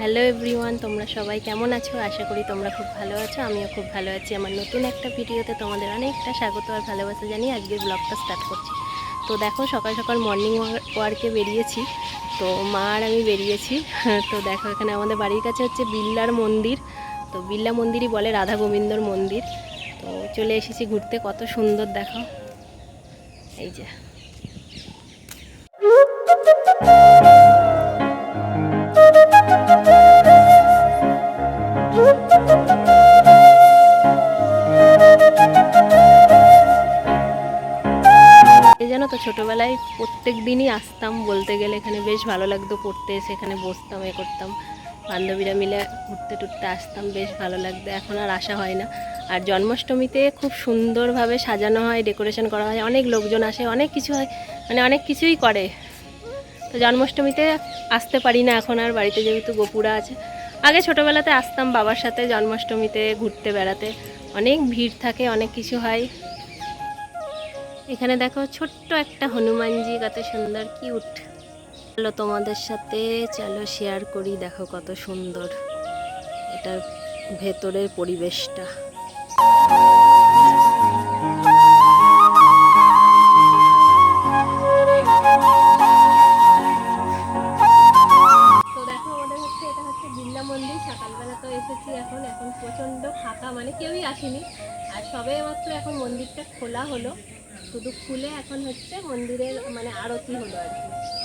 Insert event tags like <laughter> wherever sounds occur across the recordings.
Hello everyone তোমরা সবাই কেমন আছো? আশা করি তোমরা খুব ভালো আছো, আমিও খুব ভালো আছি। আমার নতুন একটা ভিডিওতে তোমাদের অনেকটা স্বাগত আর ভালোবাসা জানিয়ে আজকের ব্লগটা স্টার্ট করছি। তো দেখো, সকাল সকাল মর্নিং ওয়ার্কে বেরিয়েছি। তো মা আর আমি বেরিয়েছি। <laughs> তো দেখো, এখানে আমাদের বাড়ির কাছে হচ্ছে বিল্লার মন্দির। তো বিল্লা মন্দিরই বলে রাধা গোবিন্দর মন্দির। তো চলে এসেছি ঘুরতে, কত সুন্দর দেখো এই যে। জানো তো, ছোটোবেলায় প্রত্যেক দিনই আসতাম বলতে গেলে, এখানে বেশ ভালো লাগতো পড়তে এসে এখানে বসতাম, এ করতাম। বান্ধবীরা মিলে ঘুরতে টুরতে আসতাম, বেশ ভালো লাগতো। এখন আর আসা হয় না। আর জন্মাষ্টমীতে খুব সুন্দরভাবে সাজানো হয়, ডেকোরেশন করা হয়। অনেক লোকজন আসে, অনেক কিছু হয় মানে অনেক কিছুই করে। তো জন্মাষ্টমীতে আসতে পারি না এখন আর, বাড়িতে যেহেতু গোপুরা আছে। আগে ছোটোবেলাতে আসতাম বাবার সাথে জন্মাষ্টমীতে ঘুরতে বেড়াতে। অনেক ভিড় থাকে, অনেক কিছু হয়। এখানে দেখো ছোট্ট একটা হনুমানজি, কত সুন্দর কিউট চলো তোমাদের সাথে, চলো শেয়ার করি, দেখো কত সুন্দর। এটার ভেতরের পরিবেশটা। আসেনি। আর এখন মন্দিরটা খোলা হলো। শুধু খুলে এখন হচ্ছে মন্দিরের মানে আরতি হলো আর কি।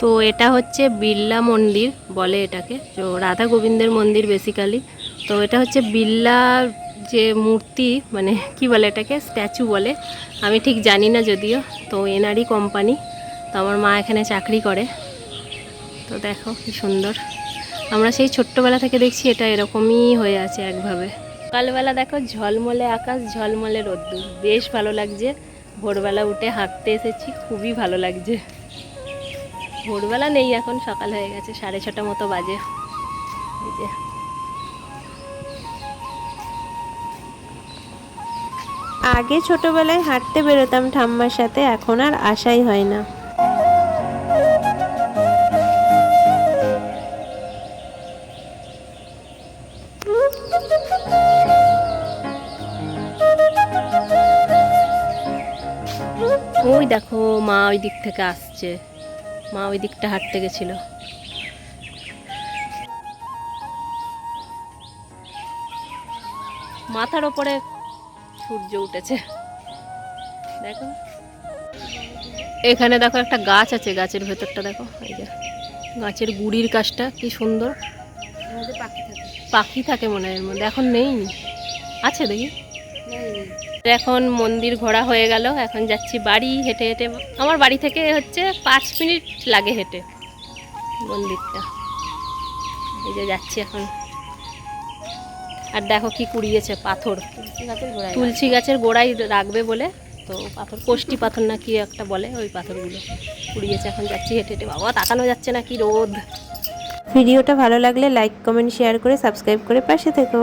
তো এটা হচ্ছে বিড়লা মন্দির বলে এটাকে। তো রাধা গোবিন্দের মন্দির বেসিক্যালি তো এটা হচ্ছে বিড়লা যে মূর্তি মানে কি বলে এটাকে? স্ট্যাচু বলে। আমি ঠিক জানি না যদিও। তো এনারই কোম্পানি তো আমার মা এখানে চাকরি করে। তো দেখো কি সুন্দর। আমরা সেই ছোট্টবেলা থেকে দেখছি এটা এরকমই হয়ে আছে একভাবে। সকালবেলা দেখো ঝলমলে আকাশ, ঝলমলে রোদ্দুর। বেশ ভালো লাগছে। ভোরবেলা উঠে হাঁটতে এসেছি, খুবই ভালো লাগছে। ভোরবেলা নেই এখন, সকাল হয়ে গেছে, সাড়ে ছটা মতো বাজে। এই যে। আগে ছোটবেলায় হাঁটতে বেরোতাম ঠাম্মার সাথে, এখন আর আশাই হয় না। ওই দেখো, মা ওই দিক থেকে আসছে। মা ওই দিকটা হাঁটতে গেছিল। মাথার ওপরে সূর্য উঠেছে। দেখো। এখানে দেখো একটা গাছ আছে, গাছের ভেতরটা দেখো। এই যে গাছের গুড়ির কাজটা, কি সুন্দর। পাখি থাকে মনে হয় মধ্যে, এখন নেই আছে দেখি। এখন মন্দির ঘোরা হয়ে গেল, এখন যাচ্ছি বাড়ি হেঁটে হেঁটে। আমার বাড়ি থেকে হচ্ছে পাঁচ মিনিট লাগে হেঁটে মন্দিরটা। এই যে যাচ্ছি এখন। আর দেখো কি কুড়িয়েছে পাথর। তুলসী গাছের গোড়ায় রাখবে বলে, তো পাথর কোষ্টি পাথর না কি একটা বলে ওই পাথরগুলো কুড়িয়েছে, এখন যাচ্ছি হেঁটে হেঁটে। বাবা, তাকানো যাচ্ছে না কি রোদ। ভিডিওটা ভালো লাগলে লাইক কমেন্ট শেয়ার করে সাবস্ক্রাইব করে পাশে থেকো।